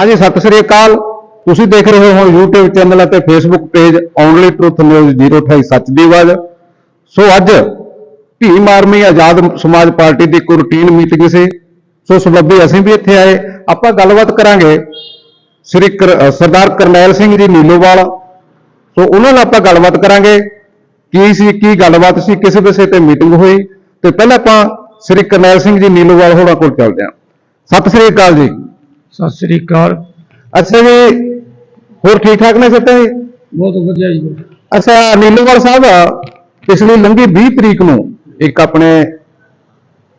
ਹਾਂਜੀ, ਸਤਿ ਸ੍ਰੀ ਅਕਾਲ। ਤੁਸੀਂ ਦੇਖ ਰਹੇ ਹੋ YouTube ਚੈਨਲ ਅਤੇ Facebook page only truth news 028 ਸੱਚ ਦੀ ਆਵਾਜ਼। ਸੋ ਅੱਜ ਭੀਮ ਆਰਮੀ ਆਜ਼ਾਦ ਸਮਾਜ ਪਾਰਟੀ ਦੀ ਇੱਕ ਰੂਟੀਨ ਮੀਟਿੰਗ ਸੀ। ਸੋ ਸਬੱਬੀ ਅਸੀਂ ਵੀ ਇੱਥੇ ਆਏ। ਆਪਾਂ ਗੱਲਬਾਤ ਕਰਾਂਗੇ ਸ੍ਰੀ ਕਰ- ਸਰਦਾਰ ਕਰਨੈਲ ਸਿੰਘ ਜੀ ਨੀਲੋਵਾਲ। ਸੋ ਉਹਨਾਂ ਨਾਲ ਆਪਾਂ ਗੱਲਬਾਤ ਕਰਾਂਗੇ ਕੀ ਸੀ, ਕੀ ਗੱਲਬਾਤ ਸੀ, ਕਿਸ ਵਿਸ਼ੇ ਤੇ ਮੀਟਿੰਗ ਹੋਈ। ਤੇ ਪਹਿਲਾਂ ਆਪਾਂ ਸ੍ਰੀ ਕਰਨੈਲ ਸਿੰਘ ਜੀ ਨੀਲੋਵਾਲ ਹੋਰਾਂ ਕੋਲ ਚੱਲਦੇ ਹਾਂ। ਸਤਿ ਸ੍ਰੀ ਅਕਾਲ ਜੀ। ਸਤਿ ਸ੍ਰੀ ਅਕਾਲ। ਅੱਛਾ ਜੀ ਹੋਰ ਠੀਕ ਠਾਕ ਨੇ ਸੱਤਾ ਜੀ? ਬਹੁਤ ਵਧੀਆ ਜੀ ਅੱਛਾ ਨੀਲੋਵਾਲ ਸਾਹਿਬ ਪਿਛਲੀ ਲੰਘੀ 20 ਤਰੀਕ ਨੂੰ ਇੱਕ ਆਪਣੇ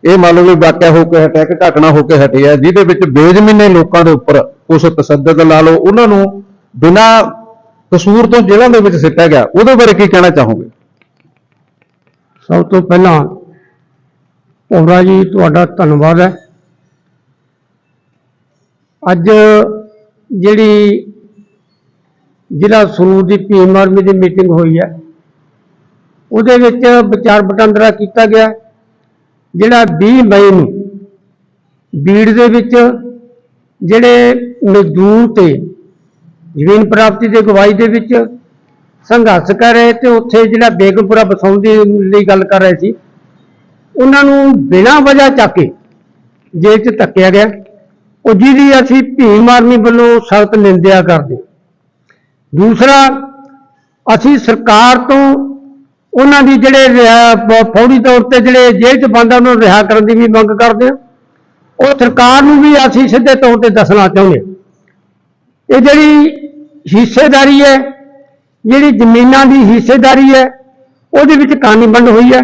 ਇਹ ਮੰਨ ਲਓ ਵੀ ਵਾਕਿਆ ਹੋ ਕੇ ਹਟਿਆ ਕਿ ਘਟਨਾ ਹੋ ਕੇ ਹਟੀ ਹੈ ਜਿਹਦੇ ਵਿੱਚ ਬੇਜ਼ਮੀਨੇ ਲੋਕਾਂ ਦੇ ਉੱਪਰ ਕੁਝ ਤਸੱਦਦ ਲਾ ਲਓ ਉਹਨਾਂ ਨੂੰ ਬਿਨਾਂ ਕਸੂਰ ਤੋਂ ਜੇਲ੍ਹਾਂ ਦੇ ਵਿੱਚ ਸਿੱਟਿਆ ਗਿਆ। ਉਹਦੇ ਬਾਰੇ ਕੀ ਕਹਿਣਾ ਚਾਹੋਗੇ? ਸਭ ਤੋਂ ਪਹਿਲਾਂ ਭੋਰਾ ਜੀ ਤੁਹਾਡਾ ਧੰਨਵਾਦ ਹੈ। ਅੱਜ ਜਿਹੜੀ ਜ਼ਿਲ੍ਹਾ ਸਰੂਰ ਦੀ ਭੀਮ ਆਰਮੀ ਦੀ ਮੀਟਿੰਗ ਹੋਈ ਹੈ, ਉਹਦੇ ਵਿੱਚ ਵਿਚਾਰ ਵਟਾਂਦਰਾ ਕੀਤਾ ਗਿਆ, ਜਿਹੜਾ 20 ਮਈ ਨੂੰ ਬੀੜ ਦੇ ਵਿੱਚ ਜਿਹੜੇ ਮਜ਼ਦੂਰ ਤੇ ਜ਼ਮੀਨ ਪ੍ਰਾਪਤੀ ਦੇ ਗਵਾਹੀ ਦੇ ਵਿੱਚ ਸੰਘਰਸ਼ ਕਰ ਰਹੇ ਤੇ ਉੱਥੇ ਜਿਹੜਾ ਬੇਗਮਪੁਰਾ ਬਸਾਉਣ ਦੀ ਲਈ ਗੱਲ ਕਰ ਰਹੇ ਸੀ, ਉਹਨਾਂ ਨੂੰ ਬਿਨਾਂ ਵਜ੍ਹਾ ਚੱਕ ਕੇ ਜੇਲ੍ਹ 'ਚ ਧੱਕਿਆ ਗਿਆ। ਉਹ ਜਿਹਦੀ ਅਸੀਂ ਭੀਮ ਆਰਮੀ ਵੱਲੋਂ ਸਖਤ ਨਿੰਦਿਆ ਕਰਦੇ। ਦੂਸਰਾ, ਅਸੀਂ ਸਰਕਾਰ ਤੋਂ ਉਹਨਾਂ ਦੀ ਜਿਹੜੇ ਰਿਹਾ- ਫੌਰੀ ਤੌਰ ਤੇ ਜਿਹੜੇ ਜੇਲ੍ਹ 'ਚ ਬੰਦ ਉਹਨਾਂ ਨੂੰ ਰਿਹਾ ਕਰਨ ਦੀ ਵੀ ਮੰਗ ਕਰਦੇ ਹਾਂ। ਉਹ ਸਰਕਾਰ ਨੂੰ ਵੀ ਅਸੀਂ ਸਿੱਧੇ ਤੌਰ ਤੇ ਦੱਸਣਾ ਚਾਹੁੰਦੇ ਹਾਂ। ਇਹ ਜਿਹੜੀ ਹਿੱਸੇਦਾਰੀ ਹੈ, ਜਿਹੜੀ ਜ਼ਮੀਨਾਂ ਦੀ ਹਿੱਸੇਦਾਰੀ ਹੈ, ਉਹਦੇ ਵਿੱਚ ਕਾਣੀ ਵੰਡ ਹੋਈ ਹੈ।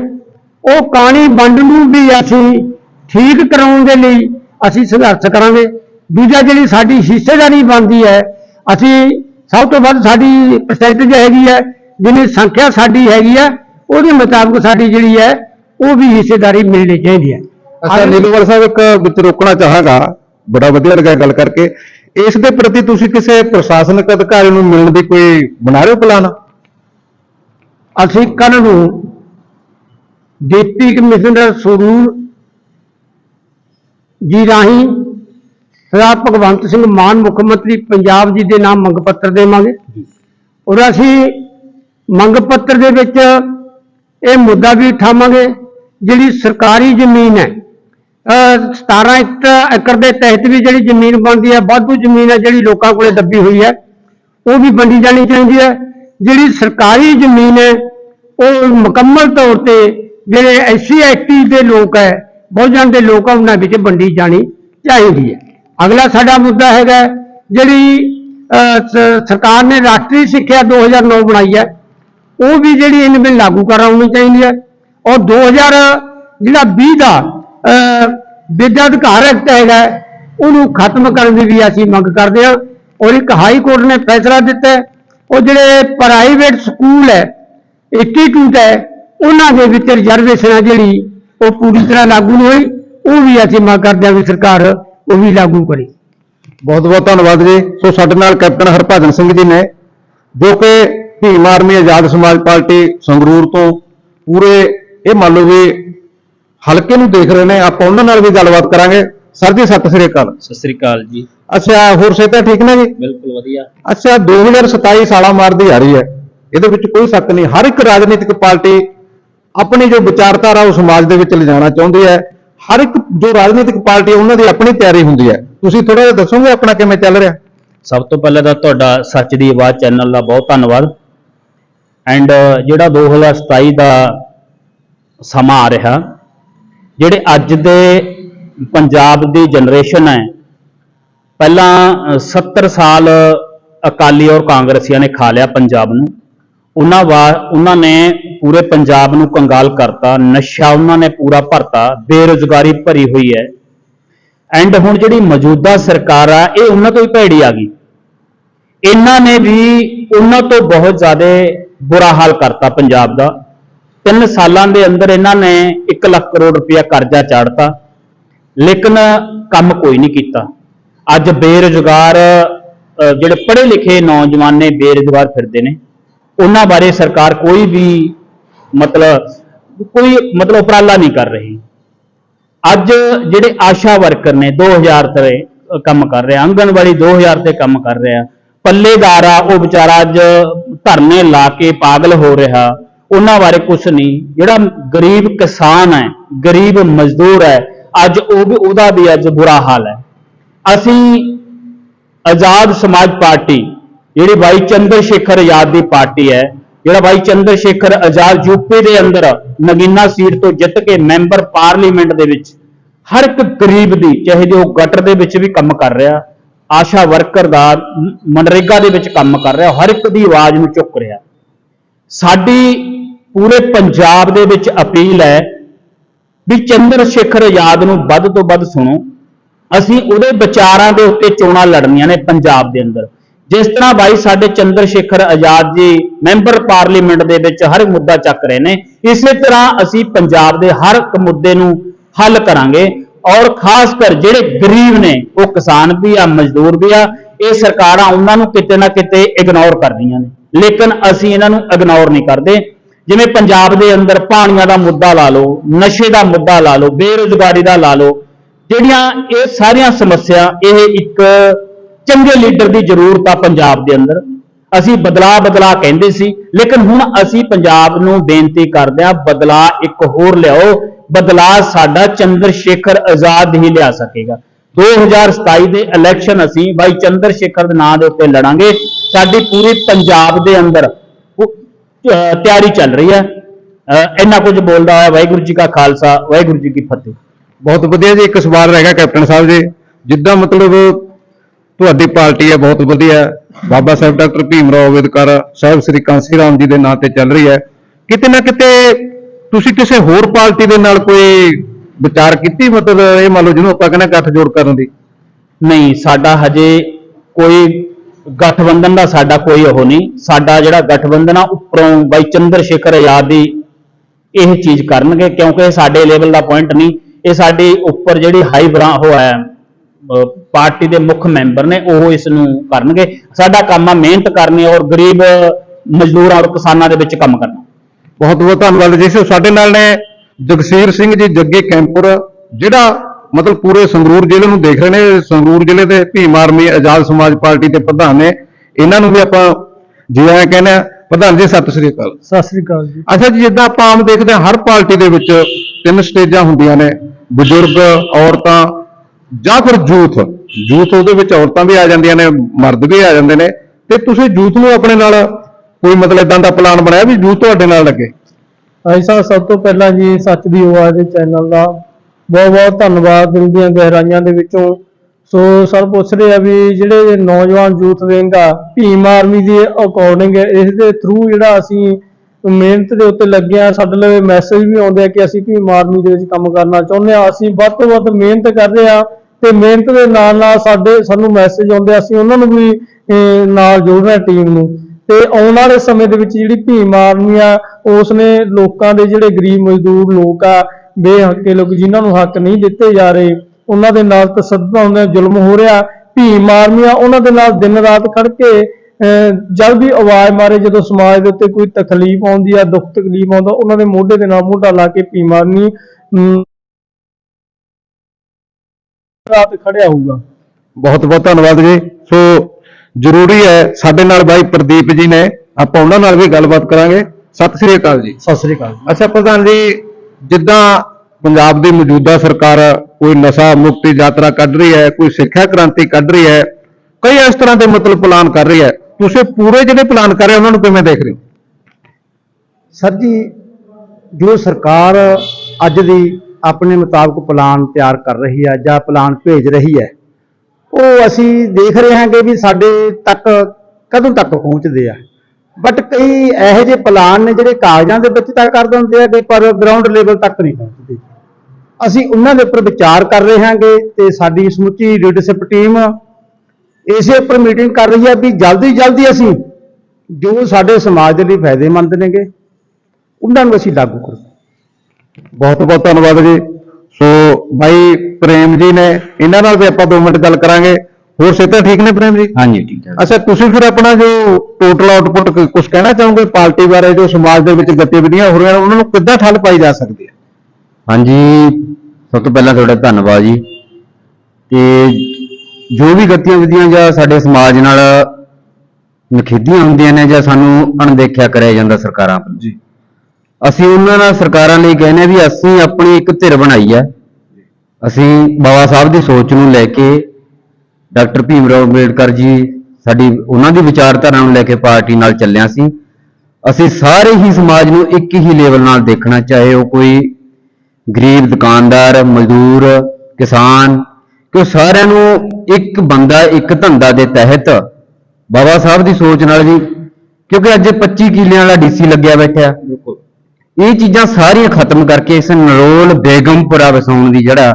ਉਹ ਕਾਣੀ ਵੰਡ ਨੂੰ ਵੀ ਅਸੀਂ ਠੀਕ ਕਰਾਉਣ ਦੇ ਲਈ ਅਸੀਂ ਸੰਘਰਸ਼ ਕਰਾਂਗੇ। ਦੂਜਾ ਜਿਹੜੀ ਸਾਡੀ ਹਿੱਸੇਦਾਰੀ ਬਣਦੀ ਹੈ ਅਸੀਂ ਸਭ ਤੋਂ ਵੱਧ ਸਾਡੀ ਪਰਸੈਂਟੇਜ ਹੈਗੀ ਹੈ ਜਿੰਨੀ ਸੰਖਿਆ ਸਾਡੀ ਹੈਗੀ ਹੈ ਉਹਦੇ ਮੁਤਾਬਕ ਸਾਡੀ ਜਿਹੜੀ ਹੈ ਉਹ ਵੀ ਹਿੱਸੇਦਾਰੀ ਮਿਲਣੀ ਚਾਹੀਦੀ ਹੈ। ਅੱਛਾ ਨੀਲੋਵਾਲ ਸਾਹਿਬ ਇੱਕ ਵਿੱਚ ਰੋਕਣਾ ਚਾਹਾਂਗਾ ਬੜਾ ਵਧੀਆ ਲੱਗਾ ਗੱਲ ਕਰਕੇ। ਇਸ ਦੇ ਪ੍ਰਤੀ ਤੁਸੀਂ ਕਿਸੇ ਪ੍ਰਸ਼ਾਸਨਿਕ ਅਧਿਕਾਰੀ ਨੂੰ ਮਿਲਣ ਦੀ ਕੋਈ ਬਣਾ ਰਹੇ ਹੋ ਪਲਾਨ? ਅਸੀਂ ਕੱਲ੍ਹ ਨੂੰ ਡਿਪਟੀ ਕਮਿਸ਼ਨਰ ਸਰੂਰ ਜੀ ਰਾਹੀਂ ਸਰਦਾਰ ਭਗਵੰਤ ਸਿੰਘ ਮਾਨ ਮੁੱਖ ਮੰਤਰੀ ਪੰਜਾਬ ਜੀ ਦੇ ਨਾਮ ਮੰਗ ਪੱਤਰ ਦੇਵਾਂਗੇ। ਔਰ ਅਸੀਂ ਮੰਗ ਪੱਤਰ ਦੇ ਵਿੱਚ ਇਹ ਮੁੱਦਾ ਵੀ ਉਠਾਵਾਂਗੇ ਜਿਹੜੀ ਸਰਕਾਰੀ ਜ਼ਮੀਨ ਹੈ। ਅਹ 17 ਏਕੜ- ਏਕੜ ਦੇ ਤਹਿਤ ਵੀ ਜਿਹੜੀ ਜ਼ਮੀਨ ਬਣਦੀ ਹੈ ਵਾਧੂ ਜ਼ਮੀਨ ਹੈ ਜਿਹੜੀ ਲੋਕਾਂ ਕੋਲੇ ਦੱਬੀ ਹੋਈ ਹੈ ਉਹ ਵੀ ਵੰਡੀ ਜਾਣੀ ਚਾਹੀਦੀ ਹੈ। ਜਿਹੜੀ ਸਰਕਾਰੀ ਜ਼ਮੀਨ ਹੈ ਉਹ ਮੁਕੰਮਲ ਤੌਰ ਤੇ ਜਿਹੜੇ ਐਸਸੀ ਐਸਟੀ ਦੇ ਲੋਕ ਹੈ ਬਹੁਜਨ ਦੇ ਲੋਕ ਆ ਉਹਨਾਂ ਵਿੱਚ ਵੰਡੀ ਜਾਣੀ ਚਾਹੀਦੀ ਹੈ। ਅਗਲਾ ਸਾਡਾ ਮੁੱਦਾ ਹੈਗਾ ਜਿਹੜੀ ਸਰਕਾਰ ਨੇ ਰਾਸ਼ਟਰੀ ਸਿੱਖਿਆ 2009 ਬਣਾਈ ਹੈ ਉਹ ਵੀ ਜਿਹੜੀ ਇਹਨਾਂ ਵਿੱਚ ਲਾਗੂ ਕਰਾਉਣੀ ਚਾਹੀਦੀ ਹੈ। ਔਰ 2000 ਜਿਹੜਾ 20 ਦਾ ਅਹ, ਵਿਦਿਆ ਅਧਿਕਾਰ ਐਕਟ ਹੈਗਾ ਉਹਨੂੰ ਖਤਮ ਕਰਨ ਦੀ ਵੀ ਅਸੀਂ ਮੰਗ ਕਰਦੇ ਹਾਂ। ਔਰ ਇੱਕ ਹਾਈ ਕੋਰਟ ਨੇ ਫੈਸਲਾ ਦਿੱਤਾ ਉਹ ਜਿਹੜੇ ਪ੍ਰਾਈਵੇਟ ਸਕੂਲ ਹੈ ਇੰਸਟੀਚਿਊਟ ਹੈ ਉਹਨਾਂ ਦੇ ਵਿੱਚ ਰਿਜ਼ਰਵੇਸ਼ਨ ਜਿਹੜੀ ਉਹ ਪੂਰੀ ਤਰ੍ਹਾਂ ਲਾਗੂ ਨਹੀਂ ਹੋਈ ਉਹ ਵੀ ਅਸੀਂ ਮੰਗ ਕਰਦੇ ਹਾਂ ਵੀ ਸਰਕਾਰ ਉਹ ਵੀ ਲਾਗੂ ਕਰੇ। ਬਹੁਤ ਬਹੁਤ ਧੰਨਵਾਦ ਜੀ। ਸੋ ਸਾਡੇ ਨਾਲ ਕੈਪਟਨ ਹਰਭਜਨ ਸਿੰਘ ਜੀ ਨੇ ਜੋ ਕਿ ਭੀਮ ਆਰਮੀ ਆਜ਼ਾਦ ਸਮਾਜ ਪਾਰਟੀ ਸੰਗਰੂਰ ਤੋਂ ਪੂਰੇ ਇਹ ਮੰਨ ਲਓ ਵੀ ਹਲਕੇ ਨੂੰ ਦੇਖ ਰਹੇ ਨੇ ਆਪਾਂ ਉਹਨਾਂ ਨਾਲ ਵੀ ਗੱਲਬਾਤ ਕਰਾਂਗੇ। ਸਰ ਜੀ ਸਤਿ ਸ੍ਰੀ ਅਕਾਲ। ਸਤਿ ਸ੍ਰੀ ਅਕਾਲ ਜੀ। ਅੱਛਾ ਹੋਰ ਸਿਹਤਾਂ ਠੀਕ ਨੇ ਜੀ? ਬਿਲਕੁਲ ਵਧੀਆ। ਅੱਛਾ 2027 ਸਾਲਾ ਮਾਰਦੀ ਆ ਰਹੀ ਹੈ। ਇਹਦੇ ਵਿੱਚ ਕੋਈ ਸ਼ੱਕ ਨਹੀਂ ਹਰ ਇੱਕ ਰਾਜਨੀਤਿਕ ਪਾਰਟੀ ਆਪਣੀ ਜੋ ਵਿਚਾਰਧਾਰਾ ਉਹ ਸਮਾਜ ਦੇ ਵਿੱਚ ਲਿਜਾਣਾ ਚਾਹੁੰਦੀ ਹੈ ਹਰ ਇੱਕ ਜੋ ਰਾਜਨੀਤਿਕ ਪਾਰਟੀ ਉਹਨਾਂ ਦੀ ਆਪਣੀ ਤਿਆਰੀ ਹੁੰਦੀ ਹੈ। ਤੁਸੀਂ ਥੋੜਾ ਜਿਹਾ ਦੱਸੋਗੇ ਆਪਣਾ ਕਿਵੇਂ ਚੱਲ ਰਿਹਾ? ਸਭ ਤੋਂ ਪਹਿਲਾਂ ਤਾਂ ਤੁਹਾਡਾ ਸੱਚ ਦੀ ਆਵਾਜ਼ ਚੈਨਲ ਦਾ ਬਹੁਤ ਧੰਨਵਾਦ। ਐਂਡ ਜਿਹੜਾ 2027 ਦਾ ਸਮਾਂ ਆ ਰਿਹਾ ਜਿਹੜੇ ਅੱਜ ਦੇ ਪੰਜਾਬ ਦੀ ਜਨਰੇਸ਼ਨ ਹੈ ਪਹਿਲਾਂ ਅ, 70 ਸਾਲ ਅਕਾਲੀ ਔਰ ਕਾਂਗਰਸੀਆਂ ਨੇ ਖਾ ਲਿਆ ਪੰਜਾਬ ਨੂੰ। ਉਹਨਾਂ ਵਾ, ਉਹਨਾਂ ਨੇ ਪੂਰੇ ਪੰਜਾਬ ਨੂੰ ਕੰਗਾਲ ਕਰਤਾ, ਨਸ਼ਾ ਉਹਨਾਂ ਨੇ ਪੂਰਾ ਭਰਤਾ, ਬੇਰੁਜ਼ਗਾਰੀ ਭਰੀ ਹੋਈ ਹੈ। ਐਂਡ ਹੁਣ ਜਿਹੜੀ ਮੌਜੂਦਾ ਸਰਕਾਰ ਆ, ਇਹ ਉਹਨਾਂ ਤੋਂ ਹੀ ਭੈੜੀ ਆ ਗਈ। ਇਹਨਾਂ ਨੇ ਵੀ ਉਹਨਾਂ ਤੋਂ ਬਹੁਤ ਜ਼ਿਆਦਾ ਬੁਰਾ ਹਾਲ ਕਰਤਾ ਪੰਜਾਬ ਦਾ। ਤਿੰਨ ਸਾਲਾਂ ਦੇ ਅੰਦਰ ਇਹਨਾਂ ਨੇ 1 ਲੱਖ ਕਰੋੜ ਰੁਪਇਆ ਕਰਜ਼ਾ ਚਾੜਤਾ, ਲੇਕਿਨ ਕੰਮ ਕੋਈ ਨਹੀਂ ਕੀਤਾ। ਅੱਜ ਬੇਰੁਜ਼ਗਾਰ ਜਿਹੜੇ ਪੜ੍ਹੇ ਲਿਖੇ ਨੌਜਵਾਨ ਨੇ, ਬੇਰੁਜ਼ਗਾਰ ਫਿਰਦੇ ਨੇ। ਉਹਨਾਂ ਬਾਰੇ ਸਰਕਾਰ ਕੋਈ ਵੀ ਮਤਲਬ ਕੋਈ ਮਤਲਬ ਉਪਰਾਲਾ ਨਹੀਂ ਕਰ ਰਹੀ। ਅੱਜ ਜਿਹੜੇ ਆਸ਼ਾ ਵਰਕਰ ਨੇ 2000 ਤਰੇ ਅ, ਕੰਮ ਕਰ ਰਿਹਾ ਆਂਗਣਵਾੜੀ 2000 ਤੇ ਕੰਮ ਕਰ ਰਿਹਾ ਪੱਲੇਦਾਰ ਆ ਉਹ ਵਿਚਾਰਾ ਅੱਜ ਧਰਨੇ ਲਾ ਕੇ ਪਾਗਲ ਹੋ ਰਿਹਾ। ਉਹਨਾਂ ਬਾਰੇ ਕੁਝ ਨਹੀਂ। ਜਿਹੜਾ ਗਰੀਬ ਕਿਸਾਨ ਹੈ ਗਰੀਬ ਮਜ਼ਦੂਰ ਹੈ ਅੱਜ ਉਹ ਵੀ ਉਹਦਾ ਵੀ ਅੱਜ ਬੁਰਾ ਹਾਲ ਹੈ। ਅਸੀਂ ਆਜ਼ਾਦ ਸਮਾਜ ਪਾਰਟੀ ਜਿਹੜੀ ਬਾਈ ਚੰਦਰ ਸ਼ੇਖਰ ਆਜ਼ਾਦ ਦੀ ਪਾਰਟੀ ਹੈ, ਜਿਹੜਾ ਬਾਈ ਚੰਦਰ ਸ਼ੇਖਰ ਆਜ਼ਾਦ ਯੂਪੀ ਦੇ ਅੰਦਰ ਨਗੀਨਾ ਸੀਟ ਤੋਂ ਜਿੱਤ ਕੇ ਮੈਂਬਰ ਪਾਰਲੀਮੈਂਟ ਦੇ ਵਿੱਚ, ਹਰ ਇੱਕ ਗਰੀਬ ਦੀ, ਚਾਹੇ ਜੋ ਗਟਰ ਦੇ ਵਿੱਚ ਵੀ ਕੰਮ ਕਰ ਰਿਹਾ, ਆਸ਼ਾ ਵਰਕਰ ਦਾ ਮਨਰੇਗਾ ਦੇ ਵਿੱਚ ਕੰਮ ਕਰ ਰਿਹਾ, ਹਰ ਇੱਕ ਦੀ ਆਵਾਜ਼ ਨੂੰ ਚੁੱਕ ਰਿਹਾ। ਸਾਡੀ ਪੂਰੇ ਪੰਜਾਬ ਦੇ ਵਿੱਚ ਅਪੀਲ ਹੈ ਵੀ ਚੰਦਰ ਸ਼ੇਖਰ ਆਜ਼ਾਦ ਨੂੰ ਵੱਧ ਤੋਂ ਵੱਧ ਸੁਣੋ। ਅਸੀਂ ਉਹਦੇ ਵਿਚਾਰਾਂ ਦੇ ਉੱਤੇ ਚੋਣਾਂ ਲੜਨੀਆਂ ਨੇ ਪੰਜਾਬ ਦੇ ਅੰਦਰ। ਜਿਸ ਤਰ੍ਹਾਂ ਬਾਈ ਸਾਡੇ ਚੰਦਰ ਸ਼ੇਖਰ ਆਜ਼ਾਦ ਜੀ ਮੈਂਬਰ ਪਾਰਲੀਮੈਂਟ ਦੇ ਵਿੱਚ ਹਰ ਮੁੱਦਾ ਚੱਕ ਰਹੇ ਨੇ, ਇਸੇ ਤਰ੍ਹਾਂ ਅਸੀਂ ਪੰਜਾਬ ਦੇ ਹਰ ਇੱਕ ਮੁੱਦੇ ਨੂੰ ਹੱਲ ਕਰਾਂਗੇ ਔਰ ਖਾਸ ਕਰ ਜਿਹੜੇ ਗਰੀਬ ਨੇ, ਉਹ ਕਿਸਾਨ ਵੀ ਆ, ਮਜ਼ਦੂਰ ਵੀ ਆ, ਇਹ ਸਰਕਾਰਾਂ ਉਹਨਾਂ ਨੂੰ ਕਿਤੇ ਨਾ ਕਿਤੇ ਇਗਨੋਰ ਕਰਦੀਆਂ ਨੇ। ਲੇਕਿਨ ਅਸੀਂ ਇਹਨਾਂ ਨੂੰ ਇਗਨੋਰ ਨਹੀਂ ਕਰਦੇ। ਜਿਵੇਂ ਪੰਜਾਬ ਦੇ ਅੰਦਰ ਪਾਣੀਆਂ ਦਾ ਮੁੱਦਾ ਲਾ ਲਓ, ਨਸ਼ੇ ਦਾ ਮੁੱਦਾ ਲਾ ਲਓ, ਬੇਰੁਜ਼ਗਾਰੀ ਦਾ ਲਾ ਲਓ, ਜਿਹੜੀਆਂ ਇਹ ਸਾਰੀਆਂ ਸਮੱਸਿਆ, ਇਹ ਇੱਕ ਚੰਗੇ ਲੀਡਰ ਦੀ ਜ਼ਰੂਰਤ ਆ ਪੰਜਾਬ ਦੇ ਅੰਦਰ। ਅਸੀਂ ਬਦਲਾ ਬਦਲਾ ਕਹਿੰਦੇ ਸੀ, ਲੇਕਿਨ ਹੁਣ ਅਸੀਂ ਪੰਜਾਬ ਨੂੰ ਬੇਨਤੀ ਕਰਦੇ ਆ ਬਦਲਾ ਇੱਕ ਹੋਰ ਲਿਆਓ। ਬਦਲਾ ਸਾਡਾ ਚੰਦਰ ਸ਼ੇਖਰ ਆਜ਼ਾਦ ਹੀ ਲਿਆ ਸਕੇਗਾ। 2027 ਦੇ ਇਲੈਕਸ਼ਨ ਅਸੀਂ ਬਾਈ ਚੰਦਰ ਸ਼ੇਖਰ ਦੇ ਨਾਂ ਦੇ ਉੱਤੇ ਲੜਾਂਗੇ। ਸਾਡੀ ਪੂਰੀ ਪੰਜਾਬ ਦੇ ਅੰਦਰ ਤਿਆਰੀ ਚੱਲ ਰਹੀ ਹੈ। ਇੰਨਾ ਕੁਝ ਬੋਲਦਾ ਹੋਇਆ ਵਾਹਿਗੁਰੂ ਜੀ ਕਾ ਖਾਲਸਾ, ਵਾਹਿਗੁਰੂ ਜੀ ਕੀ ਫਤਿਹ। ਬਹੁਤ ਵਧੀਆ ਜੀ, ਇੱਕ ਸਵਾਲ ਰਹਿ ਕੈਪਟਨ ਸਾਹਿਬ ਜੀ। ਜਿੱਦਾਂ ਮਤਲਬ ਤੁਹਾਡੀ ਪਾਰਟੀ ਹੈ, ਬਹੁਤ ਵਧੀਆ। ਬਾਬਾ ਸਾਹਿਬ ਡਾਕਟਰ ਭੀਮ ਰਾਓ ਅੰਬੇਦਕਰ, ਸਾਹਿਬ ਸ੍ਰੀ ਕਾਂਸੀ ਰਾਮ ਜੀ ਦੇ ਨਾਂ ਤੇ ਚੱਲ ਰਹੀ ਹੈ। ਕਿਤੇ ਨਾ ਕਿਤੇ ਤੁਸੀਂ ਕਿਸੇ ਹੋਰ ਪਾਰਟੀ ਦੇ ਨਾਲ ਕੋਈ ਵਿਚਾਰ ਕੀਤੀ? ਮਤਲਬ ਇਹ ਮੰਨ ਲਓ ਜਿਹਨੂੰ ਆਪਾਂ ਕਹਿੰਦੇ ਗੱਠ ਜੋੜ ਕਰਨ ਦੀ। ਨਹੀਂ, ਸਾਡਾ ਹਜੇ ਕੋਈ ਗਠਬੰਧਨ ਦਾ ਸਾਡਾ ਕੋਈ ਉਹ ਨਹੀਂ। ਸਾਡਾ ਜਿਹੜਾ ਗਠਬੰਧਨ ਆ, ਉੱਪਰੋਂ ਬਾਈ ਚੰਦਰ ਸ਼ੇਖਰ ਆਜ਼ਾਦ ਦੀ ਇਹ ਚੀਜ਼ ਕਰਨਗੇ, ਕਿਉਂਕਿ ਇਹ ਸਾਡੇ ਲੈਵਲ ਦਾ ਪੁਆਇੰਟ ਨਹੀਂ। ਇਹ ਸਾਡੀ ਉੱਪਰ ਜਿਹੜੀ ਹਾਈ ਬਰਾ ਹੋਇਆ ਪਾਰਟੀ ਦੇ ਮੁੱਖ ਮੈਂਬਰ ਨੇ ਉਹ ਇਸ ਨੂੰ ਕਰਨਗੇ। ਸਾਡਾ ਕੰਮ ਆ ਮਿਹਨਤ ਕਰਨੀ ਔਰ ਗਰੀਬ ਮਜ਼ਦੂਰਾਂ ਔਰ ਕਿਸਾਨਾਂ ਦੇ ਵਿੱਚ ਕੰਮ ਕਰਨਾ। ਬਹੁਤ ਬਹੁਤ ਧੰਨਵਾਦ ਜੀ। ਸੋ ਸਾਡੇ ਨਾਲ ਨੇ ਜਗਸੀਰ ਸਿੰਘ ਜੀ ਜੱਗੇ ਕੈਂਪਰ ਜਿਹੜਾ ਮਤਲਬ ਪੂਰੇ ਸੰਗਰੂਰ ਜ਼ਿਲ੍ਹੇ ਨੂੰ ਦੇਖ ਰਹੇ ਨੇ। ਸੰਗਰੂਰ ਜ਼ਿਲ੍ਹੇ ਦੇ ਭੀਮ ਆਰਮੀ ਆਜ਼ਾਦ ਸਮਾਜ ਪਾਰਟੀ ਦੇ ਪ੍ਰਧਾਨ ਨੇ। ਇਹਨਾਂ ਨੂੰ ਵੀ ਆਪਾਂ ਜੀ ਆਇਆਂ ਕਹਿੰਦੇ ਆ ਪ੍ਰਧਾਨ ਜੀ ਸਤਿ ਸ੍ਰੀ ਅਕਾਲ। ਸਤਿ ਸ੍ਰੀ ਅਕਾਲ ਜੀ। ਅੱਛਾ ਜੀ ਜਿੱਦਾਂ ਆਪਾਂ ਆਮ ਦੇਖਦੇ ਹਾਂ ਹਰ ਪਾਰਟੀ ਦੇ ਵਿੱਚ ਤਿੰਨ ਸਟੇਜਾਂ ਹੁੰਦੀਆਂ ਨੇ। ਬਜ਼ੁਰਗ ਔਰਤਾਂ ਜਾਂ ਫਿਰ ਯੂਥ ਯੂਥ ਉਹਦੇ ਵਿੱਚ ਔਰਤਾਂ ਵੀ ਆ ਜਾਂਦੀਆਂ ਨੇ, ਮਰਦ ਵੀ ਆ ਜਾਂਦੇ ਨੇ। ਤੇ ਤੁਸੀਂ ਯੂਥ ਨੂੰ ਆਪਣੇ ਨਾਲ ਕੋਈ ਮਤਲਬ ਇਦਾਂ ਦਾ ਪਲਾਨ ਬਣਾਇਆ ਵੀ ਯੂਥ ਤੁਹਾਡੇ ਨਾਲ ਲੱਗੇ? ਭਾਈ ਸਭ ਤੋਂ ਪਹਿਲਾਂ ਜੀ ਸੱਚ ਦੀ ਆਵਾਜ਼ ਦੇ ਚੈਨਲ ਦਾ ਬਹੁਤ ਬਹੁਤ ਧੰਨਵਾਦ ਦਿਲ ਦੀਆਂ ਗਹਿਰਾਈਆਂ ਦੇ ਵਿੱਚੋਂ। ਸੋ ਸਰ ਪੁੱਛ ਰਹੇ ਆ ਵੀ ਜਿਹੜੇ ਨੌਜਵਾਨ ਯੂਥ ਵਿੰਗ ਆ ਭੀਮ ਆਰਮੀ ਦੇ ਅਕੋਰਡਿੰਗ ਇਸ ਦੇ ਥਰੂ ਜਿਹੜਾ ਅਸੀਂ ਮਿਹਨਤ ਦੇ ਉੱਤੇ ਲੱਗੇ ਆ ਸਾਡੇ ਲਈ ਮੈਸੇਜ ਵੀ ਆਉਂਦੇ ਆ ਕਿ ਅਸੀਂ ਭੀਮ ਆਰਮੀ ਦੇ ਵਿੱਚ ਕੰਮ ਕਰਨਾ ਚਾਹੁੰਦੇ ਆ ਅਸੀਂ ਵੱਧ ਤੋਂ ਵੱਧ ਮਿਹਨਤ ਕਰ ਰਹੇ ਆ ਤੇ ਮਿਹਨਤ ਦੇ ਨਾਲ ਨਾਲ ਸਾਡੇ, ਸਾਨੂੰ ਮੈਸੇਜ ਆਉਂਦੇ ਆ, ਅਸੀਂ ਉਹਨਾਂ ਨੂੰ ਵੀ ਨਾਲ ਜੋੜਨਾ ਟੀਮ ਨੂੰ। ਤੇ ਆਉਣ ਵਾਲੇ ਸਮੇਂ ਦੇ ਵਿੱਚ ਜਿਹੜੀ ਭੀਮ ਆਰਮੀ ਆ ਉਸ ਨੇ ਲੋਕਾਂ ਦੇ ਜਿਹੜੇ ਗਰੀਬ ਮਜ਼ਦੂਰ ਲੋਕ ਆ, ਬੇਹੱਕੇ ਲੋਕ ਜਿਨ੍ਹਾਂ ਨੂੰ ਹੱਕ ਨਹੀਂ ਦਿੱਤੇ ਜਾ ਰਹੇ, ਉਹਨਾਂ ਦੇ ਨਾਲ ਤਸੱਦਦ ਹੁੰਦਾ ਜ਼ੁਲਮ ਹੋ ਰਿਹਾ। ਭੀਮ ਆਰਮੀ ਆ, ਉਹਨਾਂ ਦੇ ਨਾਲ ਦਿਨ ਰਾਤ ਖੜ ਕੇ ਜਦ ਵੀ ਆਵਾਜ਼ ਮਾਰੇ ਜਦੋਂ ਸਮਾਜ ਦੇ ਉੱਤੇ ਕੋਈ ਤਕਲੀਫ ਆਉਂਦੀ ਆ ਦੁੱਖ ਤਕਲੀਫ ਆਉਂਦਾ ਉਹਨਾਂ ਦੇ ਮੋਢੇ ਦੇ ਨਾਲ ਮੋਢਾ ਲਾ ਕੇ ਆਰਮੀ ਅਮ, ਰਾਤ ਖੜਿਆ ਹੋਊਗਾ। ਬਹੁਤ ਬਹੁਤ ਧੰਨਵਾਦ ਜੀ। ਸੋ ਜ਼ਰੂਰੀ ਹੈ ਸਾਡੇ ਨਾਲ ਬਾਈ ਪ੍ਰਦੀਪ ਜੀ ਨੇ ਆਪਾਂ ਉਹਨਾਂ ਨਾਲ ਵੀ ਗੱਲਬਾਤ ਕਰਾਂਗੇ। ਸਤਿ ਸ੍ਰੀ ਅਕਾਲ ਜੀ। ਸਤਿ ਸ੍ਰੀ ਅਕਾਲ ਅੱਛਾ ਪ੍ਰਧਾਨ ਜੀ ਜਿੱਦਾਂ ਪੰਜਾਬ ਦੀ ਮੌਜੂਦਾ ਸਰਕਾਰ ਕੋਈ ਨਸ਼ਾ ਮੁਕਤੀ ਯਾਤਰਾ ਕੱਢ ਰਹੀ ਹੈ ਕੋਈ ਸਿੱਖਿਆ ਕ੍ਰਾਂਤੀ ਕੱਢ ਰਹੀ ਹੈ ਕਈ ਇਸ ਤਰ੍ਹਾਂ ਦੇ ਮਤਲਬ ਪਲਾਨ ਕਰ ਰਹੀ ਹੈ। ਤੁਸੀਂ ਪੂਰੇ ਜਿਹੜੇ ਪਲਾਨ ਕਰ ਰਹੇ ਹੋ, ਉਹਨਾਂ ਨੂੰ ਕਿਵੇਂ ਦੇਖ ਰਹੇ ਹੋ? ਸਰ ਜੀ, ਜੋ ਸਰਕਾਰ ਅੱਜ ਦੀ ਆਪਣੇ ਮੁਤਾਬਕ ਪਲਾਨ ਤਿਆਰ ਕਰ ਰਹੀ ਹੈ ਜਾਂ ਪਲਾਨ ਭੇਜ ਰਹੀ ਹੈ, ਉਹ ਅਸੀਂ ਦੇਖ ਰਹੇ ਹਾਂ ਕਿ ਵੀ ਸਾਡੇ ਤੱਕ ਕਦੋਂ ਤੱਕ ਪਹੁੰਚਦੇ ਆ। ਬਟ ਕਈ ਇਹੋ ਜਿਹੇ ਪਲਾਨ ਨੇ ਜਿਹੜੇ ਕਾਗਜ਼ਾਂ ਦੇ ਵਿੱਚ ਤਾਂ ਕਰ ਦਿੰਦੇ ਆ ਕਿ ਪਰ ਗਰਾਊਂਡ ਲੈਵਲ ਤੱਕ ਨਹੀਂ ਪਹੁੰਚਦੇ। ਅਸੀਂ ਉਹਨਾਂ ਦੇ ਉੱਪਰ ਵਿਚਾਰ ਕਰ ਰਹੇ ਹਾਂਗੇ ਤੇ ਸਾਡੀ ਸਮੁੱਚੀ ਲੀਡਰਸ਼ਿਪ ਟੀਮ ਇਸੇ ਉੱਪਰ ਮੀਟਿੰਗ ਕਰ ਰਹੀ ਹੈ ਵੀ ਜਲਦੀ ਜਲਦੀ ਅਸੀਂ ਜੋ ਸਾਡੇ ਸਮਾਜ ਦੇ ਲਈ ਫਾਇਦੇਮੰਦ ਨੇਗੇ ਉਹਨਾਂ ਨੂੰ ਅਸੀਂ ਲਾਗੂ ਕਰੋ। ਬਹੁਤ ਬਹੁਤ ਧੰਨਵਾਦ ਜੀ। ਸੋ ਬਾਈ ਪ੍ਰੇਮ ਜੀ ਨੇ ਇਹਨਾਂ ਨਾਲ ਵੀ ਆਪਾਂ 2 ਮਿੰਟ ਗੱਲ ਕਰਾਂਗੇ। ਹੋਰ ਸਿਹਤਾਂ ਠੀਕ ਨੇ ਪ੍ਰੇਮ ਜੀ? ਹਾਂਜੀ ਠੀਕ ਹੈ ਅੱਛਾ ਤੁਸੀਂ ਫਿਰ ਆਪਣਾ ਜੋ ਟੋਟਲ ਆਊਟਪੁੱਟ ਕੁਝ ਕਹਿਣਾ ਚਾਹੋਗੇ? ਪਾਰਟੀ ਬਾਰੇ ਜੋ ਸਮਾਜ ਦੇ ਵਿੱਚ ਗਤੀਵਿਧੀਆਂ ਹੋ ਰਹੀਆਂ ਨੇ ਉਹਨਾਂ ਨੂੰ ਕਿੱਦਾਂ ਠੱਲ ਪਾਈ ਜਾ ਸਕਦੀ ਹੈ? ਹਾਂਜੀ ਸਭ ਤੋਂ ਪਹਿਲਾਂ ਤੁਹਾਡਾ ਧੰਨਵਾਦ ਜੀ। ਤੇ ਜੋ ਵੀ ਗਤੀਵਿਧੀਆਂ ਜਾਂ ਸਾਡੇ ਸਮਾਜ ਨਾਲ ਨਖੇਧੀਆਂ ਹੁੰਦੀਆਂ ਨੇ ਜਾਂ ਸਾਨੂੰ ਅਣਦੇਖਿਆ ਕਰਿਆ ਜਾਂਦਾ ਸਰਕਾਰਾਂ ਜੀ। ਅਸੀਂ ਉਹਨਾਂ ਨਾਲ ਸਰਕਾਰਾਂ ਲਈ ਕਹਿੰਦੇ ਵੀ ਅਸੀਂ ਆਪਣੀ ਇੱਕ ਧਿਰ ਬਣਾਈ ਹੈ। ਅਸੀਂ ਬਾਬਾ ਸਾਹਿਬ ਦੀ ਸੋਚ ਨੂੰ ਲੈ ਕੇ ਡਾਕਟਰ ਭੀਮ ਰਾਓ ਅੰਬੇਡਕਰ ਜੀ ਸਾਡੀ ਉਹਨਾਂ ਦੀ ਵਿਚਾਰਧਾਰਾ ਨੂੰ ਲੈ ਕੇ ਪਾਰਟੀ ਨਾਲ ਚੱਲਿਆ ਸੀ। ਅਸੀਂ ਸਾਰੇ ਹੀ ਸਮਾਜ ਨੂੰ ਇੱਕ ਹੀ ਲੈਵਲ ਨਾਲ ਦੇਖਣਾ ਚਾਹੇ ਉਹ ਕੋਈ ਗਰੀਬ ਦੁਕਾਨਦਾਰ ਮਜ਼ਦੂਰ ਕਿਸਾਨ ਕਿ ਸਾਰਿਆਂ ਨੂੰ ਇੱਕ ਬੰਦਾ ਇੱਕ ਧੰਦਾ ਦੇ ਤਹਿਤ ਬਾਬਾ ਸਾਹਿਬ ਦੀ ਸੋਚ ਨਾਲ ਜੀ ਕਿਉਂਕਿ ਅੱਜ 25 ਕਿੱਲਿਆਂ ਵਾਲਾ ਡੀਸੀ ਲੱਗਿਆ ਬੈਠਾ ਬਿਲਕੁਲ। ਇਹ ਚੀਜ਼ਾਂ ਸਾਰੀਆਂ ਖਤਮ ਕਰਕੇ ਇਸ ਨਰੋਲ ਬੇਗਮਪੁਰਾ ਵਸਾਉਣ ਦੀ ਜਿਹੜਾ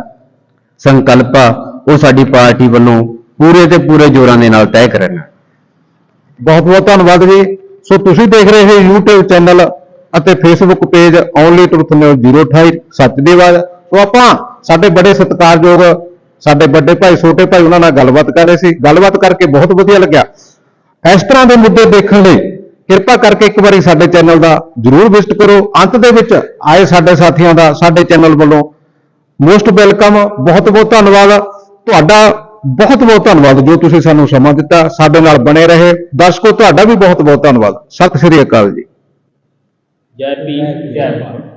ਸੰਕਲਪ ਆ ਉਹ ਸਾਡੀ ਪਾਰਟੀ ਵੱਲੋਂ ਪੂਰੇ ਤੇ ਪੂਰੇ ਜ਼ੋਰਾਂ ਦੇ ਨਾਲ ਤੈਅ ਕਰਨਾ। ਬਹੁਤ ਬਹੁਤ ਧੰਨਵਾਦ ਜੀ। ਸੋ ਤੁਸੀਂ ਦੇਖ ਰਹੇ ਹੋ YouTube ਚੈਨਲ ਅਤੇ Facebook page only truth news 028 ਸੱਚ ਦੀ ਆਵਾਜ਼ ਸੋ ਆਪਾਂ ਸਾਡੇ ਬੜੇ ਸਤਿਕਾਰਯੋਗ ਸਾਡੇ ਵੱਡੇ ਭਾਈ, ਛੋਟੇ ਭਾਈ ਉਹਨਾਂ ਨਾਲ ਗੱਲਬਾਤ ਕਰ ਰਹੇ ਸੀ। ਗੱਲਬਾਤ ਕਰਕੇ ਬਹੁਤ ਵਧੀਆ ਲੱਗਿਆ। ਇਸ ਤਰ੍ਹਾਂ ਦੇ ਮੁੱਦੇ ਦੇਖਣ ਲਈ ਕਿਰਪਾ ਕਰਕੇ ਇੱਕ ਵਾਰੀ ਸਾਡੇ ਚੈਨਲ ਦਾ ਜਰੂਰ ਵਿਜ਼ਿਟ ਕਰੋ। ਅੰਤ ਦੇ ਵਿੱਚ ਆਏ ਸਾਡੇ ਸਾਥੀਆਂ ਦਾ, ਸਾਡੇ ਚੈਨਲ ਵੱਲੋਂ ਮੋਸਟ ਵੈਲਕਮ, ਬਹੁਤ ਬਹੁਤ ਧੰਨਵਾਦ। ਤੁਹਾਡਾ ਬਹੁਤ ਬਹੁਤ ਧੰਨਵਾਦ ਜੋ ਤੁਸੀਂ ਸਾਨੂੰ ਸਮਾਂ ਦਿੱਤਾ, ਸਾਡੇ ਨਾਲ ਬਣੇ ਰਹੇ। ਦਰਸ਼ਕੋ, ਤੁਹਾਡਾ ਵੀ ਬਹੁਤ ਬਹੁਤ ਧੰਨਵਾਦ। ਸਤਿ ਸ੍ਰੀ ਅਕਾਲ ਜੀ। ਜੈ ਭੀਮ, ਜੈ ਭਾਰਤ।